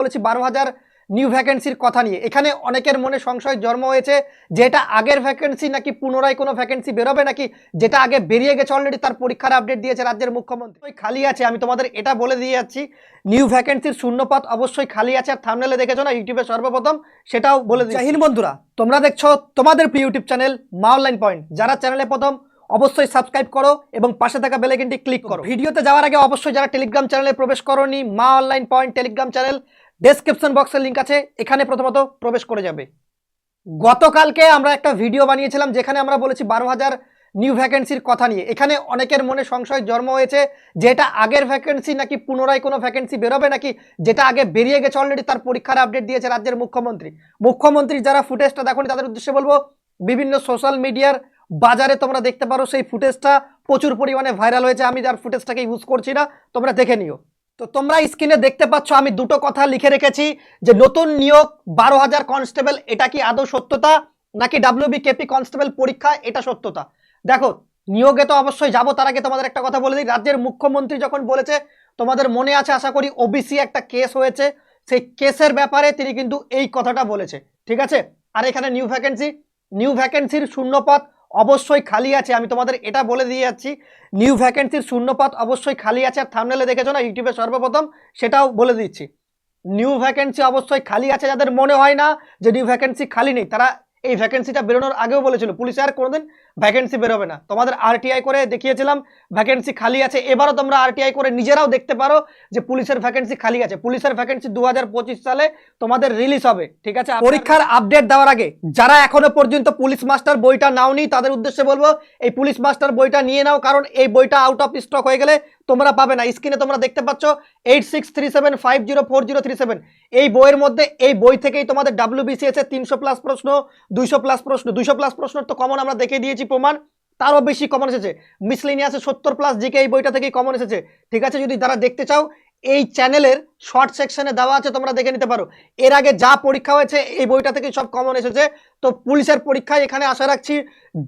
বলেছি বারো হাজার নিউ ভ্যাকেন্সির কথা নিয়ে। এখানে অনেকের মনে সংশয় জন্ম হয়েছে যে এটা আগের ভ্যাকেন্সি নাকি পুনরায় কোনো ভ্যাকেন্সি বেরোবে নাকি যেটা আগে বেরিয়ে গেছে অলরেডি তার পরীক্ষার আপডেট দিয়েছে রাজ্যের মুখ্যমন্ত্রী। ওই খালি আছে আমি তোমাদের এটা বলে দিয়ে যাচ্ছি। নিউ ভ্যাকেন্সির শূন্যপদ অবশ্যই খালি আছে আর থামনেলে দেখেছ না ইউটিউবে সর্বপ্রথম সেটাও বলে দিই হিন বন্ধুরা তোমরা দেখছ তোমাদের প্রিয় YouTube channel Maa online point. যারা চ্যানেলে প্রথম অবশ্যই সাবস্ক্রাইব করো এবং পাশে থাকা বেলাইকনটি ক্লিক করো। ভিডিওতে যাওয়ার আগে অবশ্যই যারা টেলিগ্রাম চ্যানেলে প্রবেশ করোনি Maa online point telegram channel description বক্সের লিঙ্ক আছে, এখানে প্রথমত প্রবেশ করে যাবে। গতকালকে আমরা একটা ভিডিও বানিয়েছিলাম যেখানে আমরা বলেছি বারো হাজার নিউ ভ্যাকেন্সির কথা নিয়ে। এখানে অনেকের মনে সংশয়, জন্ম হয়েছে যে এটা আগের ভ্যাকেন্সি নাকি পুনরায় কোনো ভ্যাকেন্সি বেরোবে নাকি যেটা আগে বেরিয়ে গেছে অলরেডি তার পরীক্ষার আপডেট দিয়েছে রাজ্যের মুখ্যমন্ত্রী। মুখ্যমন্ত্রী যারা ফুটেজটা দেখনি, তাদের উদ্দেশ্যে বলব, বিভিন্ন সোশ্যাল মিডিয়ার বাজারে তোমরা দেখতে পারো সেই ফুটেজটা প্রচুর পরিমাণে ভাইরাল হয়েছে। আমি যার ফুটেজটাকে ইউজ করছি না, তোমরা দেখে নিও। তো তোমরা স্ক্রিনে দেখতে পাচ্ছ, আমি দুটো কথা লিখে রেখেছি, যে নতুন নিয়োগ বারো হাজার কনস্টেবল এটা কি আদৌ সত্যতা? নাকি ডাব্লিউবি কেপি কনস্টেবল পরীক্ষা, এটা সত্যতা? দেখো, নিয়োগে তো অবশ্যই যাব, তার আগে তোমাদের একটা কথা বলে দিই। রাজ্যের মুখ্যমন্ত্রী যখন বলেছে, তোমাদের মনে আছে, আশা করি ওবিসি একটা কেস হয়েছে, সেই কেসের ব্যাপারে তিনি কিন্তু এই কথাটা বলেছে। ঠিক আছে? আর এখানে নিউ ভ্যাকেন্সি নিউ ভ্যাকেন্সির শূন্যপদ অবশ্যই খালি আছে, আমি তোমাদের এটা বলে দিয়ে যাচ্ছি। নিউ ভ্যাকেন্সির শূন্যপাত অবশ্যই খালি আছে, আর থামনেলে দেখেছ না, ইউটিউবে সর্বপ্রথম, সেটাও বলে দিচ্ছি। নিউ ভ্যাকেন্সি অবশ্যই খালি আছে, যাদের মনে হয় না যে নিউ ভ্যাকেন্সি খালি নেই, তারা এই ভ্যাকেন্সিটা বেরোনোর আগেও বলেছিল। পুলিশে আর কোনোদিন ভ্যাকেন্সি বেরোবে না। তোমাদের আরটিআই করে দেখিয়েছিলাম ভ্যাকেন্সি খালি আছে। এবারও তোমরা আরটিআই করে নিজেরাও দেখতে পারো যে পুলিশের ভ্যাকেন্সি খালি আছে। পুলিশের ভ্যাকেন্সি দু হাজার পঁচিশ সালে তোমাদের রিলিজ হবে, ঠিক আছে? পরীক্ষার আপডেট দেওয়ার আগে, যারা এখনও পর্যন্ত পুলিশ মাস্টার বইটা নাওনি, তাদের উদ্দেশ্যে বলব, এই পুলিশ মাস্টার বইটা নিয়ে নাও, কারণ এই বইটা আউট অফ স্টক হয়ে গেলে তোমরা পাবে না। স্ক্রিনে তোমরা দেখতে পাচ্ছ এইট এই বইয়ের মধ্যে, এই বই থেকেই তোমাদের ডাব্লিউবিসিএস এর তিনশো প্লাস প্রশ্ন, দুইশো প্লাস প্রশ্ন, দুইশো প্লাস প্রশ্ন তো কমন আমরা দেখে দিয়েছি। প্রমাণ তারও বেশি কমন এসেছে। মিসলিনিয়াসে সত্তর প্লাস জিকে এই বইটা থেকে কমন এসেছে। ঠিক আছে, যদি তারা দেখতে চাও, এই চ্যানেলের শর্ট সেকশনে দেওয়া আছে, তোমরা দেখে নিতে পারো। এর আগে যা পরীক্ষা হয়েছে, এই বইটা থেকে সব কমন এসেছে। তো পুলিশের পরীক্ষায় এখানে আশা রাখছি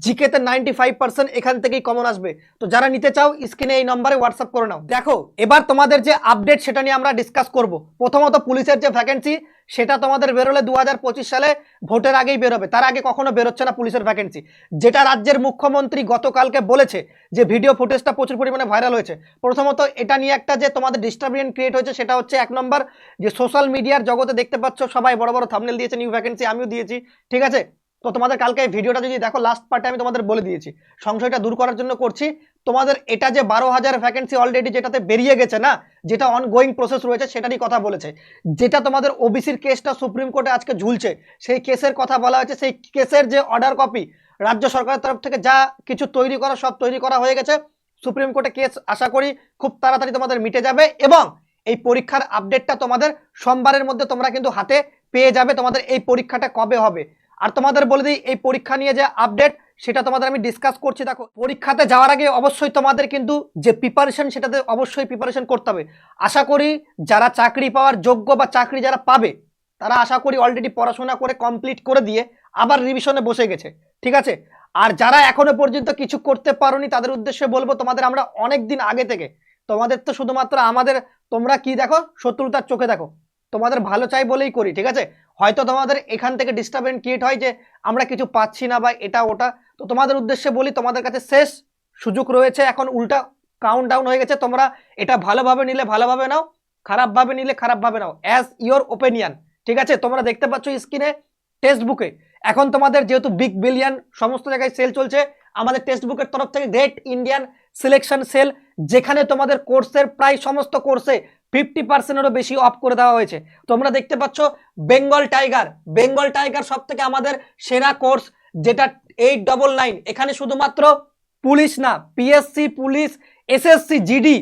জিকেতে নাইনটি ফাইভ পার্সেন্ট এখান থেকেই কমন আসবে। তো যারা নিতে চাও, স্ক্রিনে এই নম্বরে হোয়াটসঅ্যাপ করে নাও। দেখো, এবার তোমাদের যে আপডেট সেটা নিয়ে আমরা ডিসকাস করব। প্রথমত পুলিশের যে ভ্যাকেন্সি সেটা তোমাদের বেরোলে দু হাজার পঁচিশ সালে ভোটের আগেই বেরোবে। তার আগে কখনো বেরোচ্ছে না পুলিশের ভ্যাকেন্সি যেটা রাজ্যের মুখ্যমন্ত্রী গতকালকে বলেছে যে ভিডিও ফুটেজটা প্রচুর পরিমাণে ভাইরাল হয়েছে। প্রথমত এটা নিয়ে একটা যে তোমাদের ডিস্টারবেন্স ক্রিয়েট হয়েছে, সেটা হচ্ছে এক নম্বর, যে সোশ্যাল মিডিয়ার জগতে দেখতে পাচ্ছ সবাই বড় বড় থামনেল দিয়েছে নিউ ভ্যাকেন্সি আমিও দিয়েছি, ঠিক আছে? তো তোমাদের কালকে ভিডিওটা যদি দেখো লাস্ট পার্টে আমি তোমাদের বলে দিয়েছি। সংশয়টা দূর করার জন্য করছি। তোমাদের এটা যে বারো হাজার ভ্যাকেন্সি অলরেডি যেটাতে বেরিয়ে গেছে না, যেটা অনগোয়িং প্রসেস রয়েছে, সেটারই কথা বলেছে। যেটা তোমাদের ওবিসির কেসটা সুপ্রিম কোর্টে আজকে ঝুলছে, সেই কেসের কথা বলা হয়েছে, সেই কেসের যে অর্ডার কপি রাজ্য সরকারের তরফ থেকে যা কিছু তৈরি করা, সব তৈরি করা হয়ে গেছে। সুপ্রিম কোর্টে কেস আশা করি খুব তাড়াতাড়ি তোমাদের মিটে যাবে এবং এই পরীক্ষার আপডেটটা তোমাদের সোমবারের মধ্যে তোমরা কিন্তু হাতে পেয়ে যাবে। তোমাদের এই পরীক্ষাটা কবে হবে? আর তোমাদের বলে দিই, এই পরীক্ষা নিয়ে যে আপডেট সেটা তোমাদের আমি ডিসকাস করছি। দেখো, পরীক্ষাতে যাওয়ার আগে অবশ্যই তোমাদের কিন্তু যে প্রিপারেশন সেটাতে অবশ্যই প্রিপারেশন করতে হবে। আশা করি যারা চাকরি পাওয়ার যোগ্য বা চাকরি যারা পাবে, তারা আশা করি অলরেডি পড়াশোনা করে কমপ্লিট করে দিয়ে আবার রিভিশনে বসে গেছে। ঠিক আছে? আর যারা এখনও পর্যন্ত কিছু করতে পারোনি, তাদের উদ্দেশ্যে বলব, তোমাদের আমরা অনেক দিন আগে থেকে, তোমাদের তো শুধুমাত্র আমাদের তোমরা কি দেখো? শত্রুতার চোখে দেখো। তোমাদের ভালো চাই বলেই করি, ঠিক আছে? হয়তো তোমাদের এখান থেকে ডিস্টারবেন্স ক্রিয়েট হয় যে, আমরা কিছু পাচ্ছি না বা এটা ওটা। তো তোমাদের উদ্দেশ্যে বলি, তোমাদের কাছে শেষ সুযোগ রয়েছে। এখন উল্টা কাউন্ট ডাউন হয়ে গেছে। তোমরা এটা ভালোভাবে নিলে ভালোভাবে নাও, খারাপভাবে নিলে খারাপভাবে নাও অ্যাজ ইয়োর ওপিনিয়ন ঠিক আছে? তোমরা দেখতে পাচ্ছ স্ক্রিনে টেক্সট বুকে এখন তোমাদের যেহেতু বিগ বিলিয়ন সমস্ত জায়গায় সেল চলছে আমাদের টেক্সট বুকের তরফ থেকে গ্রেট ইন্ডিয়ান সিলেকশন সেল যেখানে তোমাদের কোর্সের প্রায় সমস্ত কোর্সে ফিফটি পার্সেন্টেরও বেশি অফ করে দেওয়া হয়েছে। তোমরা দেখতে পাচ্ছ বেঙ্গল টাইগার বেঙ্গল টাইগার সব থেকে আমাদের সেরা কোর্স যেটা এইট ডবল নাইন এখানে শুধুমাত্র পুলিশ না পিএসসি পুলিশ এসএসসি জিডি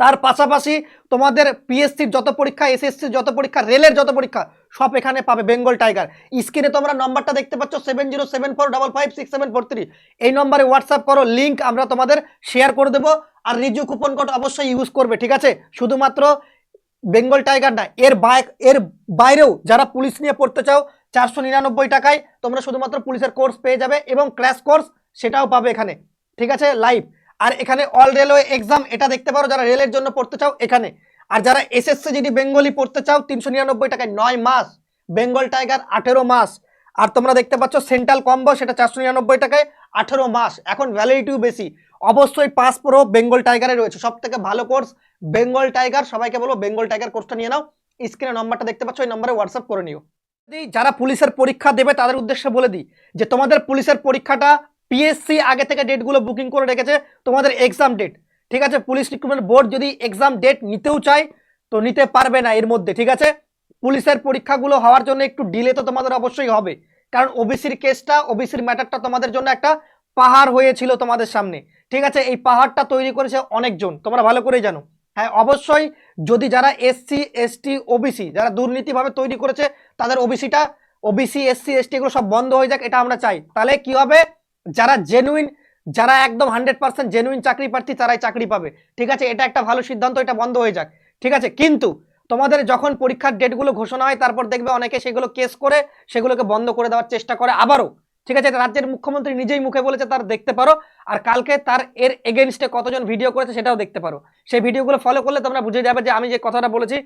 তার পাশাপাশি তোমাদের পিএসসির যত পরীক্ষা এসএসসির যত পরীক্ষা, রেলের যত পরীক্ষা, সব এখানে পাবে বেঙ্গল টাইগার স্ক্রিনে তোমরা নম্বরটা দেখতে পাচ্ছ seven zero seven four double five six seven four three এই নম্বরে হোয়াটসঅ্যাপ করো লিঙ্ক আমরা তোমাদের শেয়ার করে দেবো আর রিজু কুপন কোড অবশ্যই ইউজ করবে, ঠিক আছে? শুধুমাত্র বেঙ্গল টাইগার না, এর এর বাইরেও যারা পুলিশ নিয়ে পড়তে চাও, চারশো নিরানব্বই টাকায় তোমরা শুধুমাত্র পুলিশের কোর্স পেয়ে যাবে এবং ক্র্যাশ কোর্স সেটাও পাবে এখানে, ঠিক আছে? লাইভ আর এখানে অল রেলওয়ে এক্সাম এটা দেখতে পারো যারা রেলের জন্য পড়তে চাও এখানে। আর যারা এসএসসি যদি বেঙ্গলি পড়তে চাও, তিনশো নিরানব্বই টাকায় নয় মাস বেঙ্গল টাইগার আঠেরো মাস। আর তোমরা দেখতে পাচ্ছ সেন্ট্রাল কম্বো সেটা চারশো নিরানব্বই টাকায় আঠেরো মাস। এখন ভ্যালিডিটিও বেশি। অবশ্যই পাস প্রো বেঙ্গল টাইগারে রয়েছে। সব থেকে ভালো কোর্স বেঙ্গল টাইগার সবাইকে বলব বেঙ্গল টাইগার কোর্সটা নিয়ে নাও। স্ক্রিনে নম্বরটা দেখতে পাচ্ছ, ওই নম্বরে হোয়াটসঅ্যাপ করে নিও। যারা পুলিশের পরীক্ষা দেবে, তাদের উদ্দেশ্যে বলে দিই যে তোমাদের পুলিশের পরীক্ষাটা পিএসসি আগে থেকে ডেটগুলো বুকিং করে রেখেছে, তোমাদের এক্সাম ডেট ঠিক আছে? পুলিশ রিক্রুটমেন্ট বোর্ড যদি এক্সাম ডেট নিতেও চায়, তো নিতে পারবে না এর মধ্যে, ঠিক আছে? পুলিশের পরীক্ষাগুলো হওয়ার জন্য একটু ডিলে তো তোমাদের অবশ্যই হবে, কারণ ওবিসির কেসটা ওবিসির ম্যাটারটা তোমাদের জন্য একটা পাহাড় হয়েছিল তোমাদের সামনে, ঠিক আছে? এই পাহাড়টা তৈরি করেছে অনেকজন, তোমরা ভালো করেই জানো। হ্যাঁ অবশ্যই যদি যারা এসসি এসটি ওবিসি যারা দুর্নীতিভাবে তৈরি করেছে, তাদের ওবিসিটা ওবিসি এসসি এসটি এগুলো সব বন্ধ হয়ে যাক, এটা আমরা চাই। তাহলে কি হবে? যারা জেনুইন যারা একদম হান্ড্রেড পার্সেন্ট জেনুইন চাকরি প্রার্থী, তারাই চাকরি পাবে। ঠিক আছে? এটা একটা ভালো সিদ্ধান্ত, এটা বন্ধ হয়ে যাক। ঠিক আছে? কিন্তু তোমাদের যখন পরীক্ষার ডেটগুলো ঘোষণা হয়, তারপর দেখবে অনেকে সেগুলো কেস করে, সেগুলোকে বন্ধ করে দেওয়ার চেষ্টা করে আবারও। ঠিক আছে? রাজ্যের মুখ্যমন্ত্রী নিজেই মুখে বলেছে, তার দেখতে পারো। আর কালকে তার এর এগেনস্টে কতজন ভিডিও করেছে, সেটাও দেখতে পারো। সেই ভিডিওগুলো ফলো করলে তোমরা বুঝে যাবে যে আমি যে কথাটা বলেছি,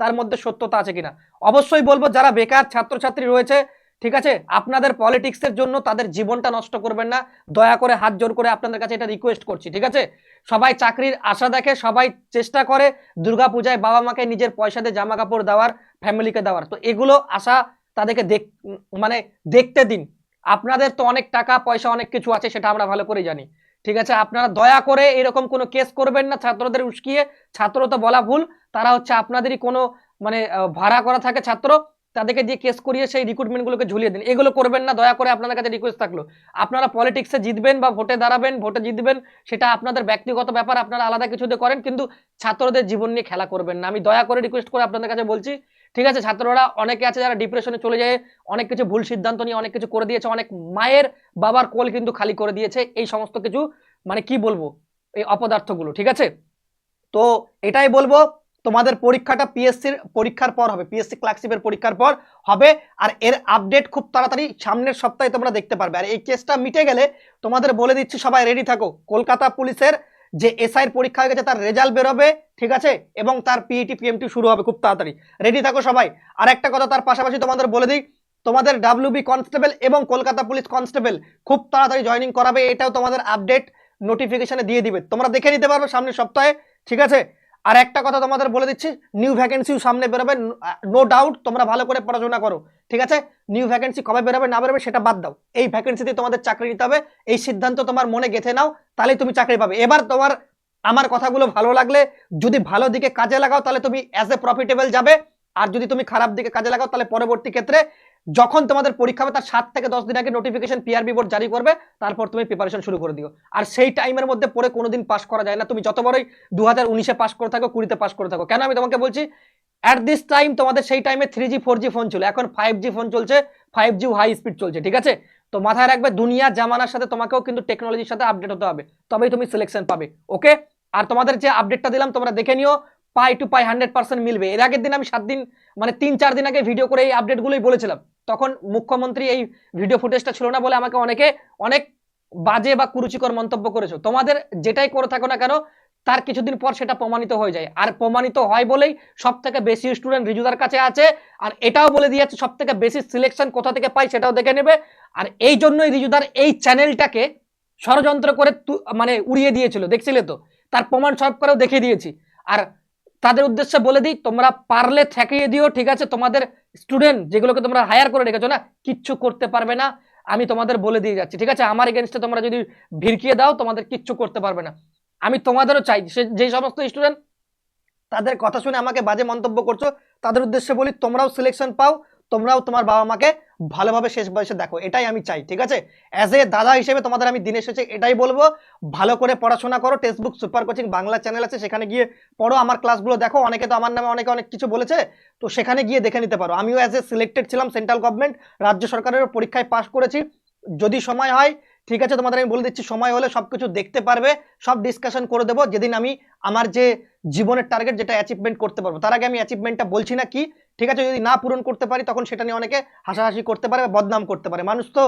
তার মধ্যে সত্যতা আছে কিনা। অবশ্যই বলব, যারা বেকার, ছাত্রছাত্রী রয়েছে ঠিক আছে? আপনাদের পলিটিক্সের জন্য তাদের জীবনটা নষ্ট করবেন না। দয়া করে হাত জোর করে আপনাদের কাছে এটা রিকোয়েস্ট করছি, ঠিক আছে? সবাই চাকরির আশা দেখে, সবাই চেষ্টা করে দুর্গাপূজায় বাবা মাকে নিজের পয়সা দিয়ে জামা কাপড় দেওয়ার ফ্যামিলিকে দেওয়ার। তো এগুলো আশা তাদেরকে দেখ মানে দেখতে দিন। আপনাদের তো অনেক টাকা, পয়সা, অনেক কিছু আছে, সেটা আমরা ভালো করে জানি। ঠিক আছে? আপনারা দয়া করে এরকম কোনো কেস করবেন না, ছাত্রদের উস্কিয়ে। ছাত্র তো বলা ভুল, তারা হচ্ছে আপনাদেরই কোনো মানে ভাড়া করা থাকে ছাত্র। তাদেরকে দিয়ে কেস করিয়ে সেই রিক্রুটমেন্টগুলোকে ঝুলিয়ে দিন। এগুলো করবেন না, দয়া করে আপনাদের কাছে রিকোয়েস্ট থাকল। আপনারা পলিটিক্সে জিতবেন বা ভোটে দাঁড়াবেন, ভোটে জিতবেন, সেটা আপনাদের ব্যক্তিগত ব্যাপার, আপনারা আলাদা কিছুতে করেন, কিন্তু ছাত্রদের জীবন নিয়ে খেলা করবেন না। আমি দয়া করে রিকোয়েস্ট করে আপনাদের কাছে বলছি, ঠিক আছে, ছাত্ররা অনেকে আছে যারা ডিপ্রেশনে চলে যায়, অনেক কিছু ভুল সিদ্ধান্ত নিয়ে অনেক কিছু করে দিয়েছে, অনেক মায়ের বাবার কোল কিন্তু খালি করে দিয়েছে, এই সমস্ত কিছু মানে কি বলব, এই অপদার্থগুলো, ঠিক আছে? তো এটাই বলব তোমাদের পরীক্ষাটা পিএসসির পরীক্ষার পর হবে পিএসসি ক্লার্কশিপের পরীক্ষার পর হবে, আর এর আপডেট খুব তাড়াতাড়ি সামনের সপ্তাহে তোমরা দেখতে পারবে। আর এই কেসটা মিটে গেলে তোমাদের বলে দিচ্ছি, সবাই রেডি থাকো। কলকাতা পুলিশের যে এসআইয়ের পরীক্ষা হয়ে গেছে, তার রেজাল্ট বেরোবে, ঠিক আছে? এবং তার পিইটি পিএমটি শুরু হবে খুব তাড়াতাড়ি। রেডি থাকো সবাই। আর একটা কথা তার পাশাপাশি তোমাদের বলে দিই, তোমাদের ডাব্লিউবি কনস্টেবল এবং কলকাতা পুলিশ কনস্টেবল খুব তাড়াতাড়ি জয়েনিং করাবে, এটাও তোমাদের আপডেট নোটিফিকেশনে দিয়ে দিবে। তোমরা দেখে নিতে পারবে সামনের সপ্তাহে, ঠিক আছে? আর একটা কথা তোমাদের বলে দিচ্ছি নিউ ভ্যাকেন্সিও সামনে বেরোবে নো ডাউট তোমরা ভালো করে পড়াশোনা করো, ঠিক আছে? নিউ ভ্যাকেন্সি কবে বেরোবে, না বেরোবে সেটা বাদ দাও। এই ভ্যাকেন্সিতে তোমাদের চাকরি নিতে হবে, এই সিদ্ধান্ত তোমার মনে গেঁথে নাও, তাহলেই তুমি চাকরি পাবে। এবার তোমার, আমার কথাগুলো ভালো লাগলে, যদি ভালো দিকে কাজে লাগাও, তাহলে তুমি অ্যাজ এ প্রফিটেবল যাবে, আর যদি তুমি খারাপ দিকে কাজে লাগাও, তাহলে পরবর্তী ক্ষেত্রে যখন তোমাদের পরীক্ষা হবে তার সাত থেকে দশ দিন আগে নোটিফিকেশন পিআরবি বোর্ড জারি করবে, তারপর তুমি প্রিপারেশন শুরু করে দিও। আর সেই টাইমের মধ্যে পরে কোনোদিন পাস করা যায় না। তুমি যত বড়ই দু হাজার উনিশে পাস করে থাকো, কুড়িতে পাস করে থাকো। কেন আমি তোমাকে বলছি? অ্যাট দিস টাইম তোমাদের সেই টাইমে three G four G phone ছিল এখন ফাইভ জি ফোন চলছে ফাইভ জি হাই স্পিড চলছে, ঠিক আছে? তো মাথায় রাখবে, দুনিয়া জামানার সাথে তোমাকেও কিন্তু টেকনোলজির সাথে আপডেট হতে হবে। তবেই তুমি সিলেকশন পাবে, ওকে? আর তোমাদের যে আপডেটটা দিলাম, তোমরা দেখে নিও পাই টু পাই হান্ড্রেড পার্সেন্ট মিলবে। এর আগের দিন আমি সাত দিন মানে তিন, চার দিন আগে ভিডিও করে এই আপডেটগুলোই বলেছিলাম। তখন মুখ্যমন্ত্রী এই ভিডিও ফুটেজটা ছিল না বলে আমাকে অনেকে অনেক বাজে বা কুরুচিকর মন্তব্য করেছ। তোমাদের যেটাই করে থাকো না কেন, তার কিছুদিন পর সেটা প্রমাণিত হয়ে যায়। আর প্রমাণিত হয় বলেই সব থেকে বেশি স্টুডেন্ট রিজুদার কাছে আছে, আর এটাও বলে দিয়েছে সব থেকে বেশি সিলেকশন কোথা থেকে পাই সেটাও দেখে নেবে। আর এই জন্যই রিজুদার এই চ্যানেলটাকে ষড়যন্ত্র করে মানে উড়িয়ে দিয়েছিল, দেখছিলে তো? তার প্রমাণ সব করেও দেখিয়ে দিয়েছি। আর তাদের উদ্দেশ্যে বলে দিই, তোমরা পারলে ঠেকিয়ে দিও, ঠিক আছে? তোমাদের স্টুডেন্ট যেগুলোকে তোমরা হায়ার করে রেখেছো না, কিচ্ছু করতে পারবে না। আমি তোমাদের বলে দিয়ে যাচ্ছি, ঠিক আছে? আমার এগেনস্টে তোমরা যদি ভিড়কিয়ে দাও, তোমাদের কিচ্ছু করতে পারবে না। আমি তোমাদেরও চাই যে সমস্ত স্টুডেন্ট তাদের কথা শুনে আমাকে বাজে মন্তব্য করছ, তাদের উদ্দেশ্যে বলি, তোমরাও সিলেকশন পাও, তোমরাও তোমার বাবা মাকে ভালোভাবে শেষ বয়সে দেখো, এটাই আমি চাই, ঠিক আছে? অ্যাজ এ দাদা হিসেবে তোমাদের আমি দিনে শেষে এটাই বলব, ভালো করে পড়াশোনা করো textbook super coaching Bangla channel আছে, সেখানে গিয়ে পড়ো, আমার ক্লাসগুলো দেখো, অনেকে তো আমার নামে অনেকে অনেক কিছু বলেছে, তো সেখানে গিয়ে দেখে নিতে পারো। আমিও অ্যাজ এ সিলেক্টেড ছিলাম সেন্ট্রাল গভর্নমেন্ট রাজ্য সরকারের পরীক্ষায় পাশ করেছি, যদি সময় হয়, ঠিক আছে, তোমাদের আমি বলে দিচ্ছি, সময় হলে সব কিছু দেখতে পারবে, সব ডিসকাশন করে দেবো, যেদিন আমি আমার যে জীবনের টার্গেট যেটা অ্যাচিভমেন্ট করতে পারব, তার আগে আমি অ্যাচিভমেন্টটা বলছি না কি ঠিক আছে, যদি না পূরণ করতে পারি, তখন সেটা নিয়ে অনেকে হাসাহাসি করতে পারে বা বদনাম করতে পারে। মানুষ তো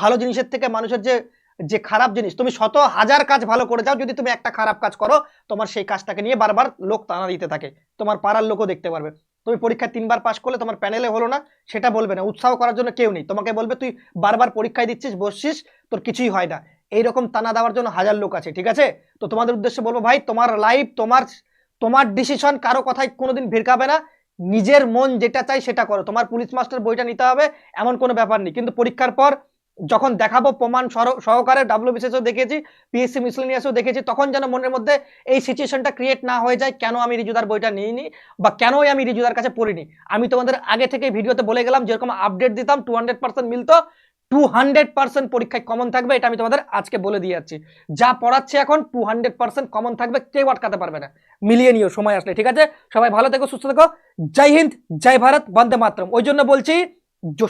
ভালো জিনিসের থেকে মানুষের যে যে খারাপ জিনিস, তুমি শত হাজার কাজ ভালো করে যাও, যদি তুমি একটা খারাপ কাজ করো, তোমার সেই কাজটাকে নিয়ে বারবার লোক টানা দিতে থাকে। তোমার পাড়ার লোকও দেখতে পারবে। তুমি পরীক্ষায় তিনবার পাশ করলে তোমার প্যানেলে হলো না, সেটা বলবে না। উৎসাহ করার জন্য কেউ নেই। তোমাকে বলবে, তুই বারবার পরীক্ষায় দিচ্ছিস, বসছিস, তোর কিছুই হয় না। এইরকম টানা দেওয়ার জন্য হাজার লোক আছে, ঠিক আছে? তো তোমাদের উদ্দেশ্যে বলব, ভাই, তোমার লাইফ তোমার তোমার ডিসিশন কারও কথায় কোনোদিন ভিড়কাবে না। নিজের মন যেটা চাই সেটা করো। তোমার পুলিশ মাস্টার বইটা নিতে হবে, এমন কোনো ব্যাপার নেই। কিন্তু পরীক্ষার পর যখন দেখাবো প্রমাণ সহকারে ডাব্লিউ বিসিএসও দেখেছি পিএসসি মিসলেনিয়াসও দেখেছি, তখন যেন মনের মধ্যে এই সিচুয়েশনটা ক্রিয়েট না হয়ে যায়, কেন আমি রিজুদার বইটা নিইনি বা কেনই আমি রিজুদার কাছে পড়িনি। আমি তোমাদের আগে থেকে ভিডিওতে বলে গেলাম, যেরকম আপডেট দিতাম টু হান্ড্রেড পার্সেন্ট মিলতো। টু হান্ড্রেড পার্সেন্ট পরীক্ষায় কমন থাকবে, এটা আমি তোমাদের আজকে বলে দিয়ে যাচ্ছি। যা পড়াচ্ছে এখন টু হান্ড্রেড পার্সেন্ট কমন থাকবে, কেউ আটকাতে পারবে না। মিলিয়ে নিও সময় আসলে, ঠিক আছে? সবাই ভালো থেকো, সুস্থ থেকো। জয় হিন্দ, জয় ভারত, বন্দে মাতরম। ওই জন্য বলছি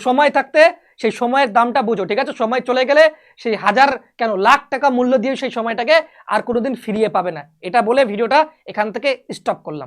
সময় থাকতে সেই সময়ের দামটা বুঝো, ঠিক আছে? সময় চলে গেলে সেই হাজার কেন লাখ টাকা মূল্য দিয়ে সেই সময়টাকে আর কোনোদিন ফিরিয়ে পাবে না। এটা বলে ভিডিওটা এখান থেকে স্টপ করলাম।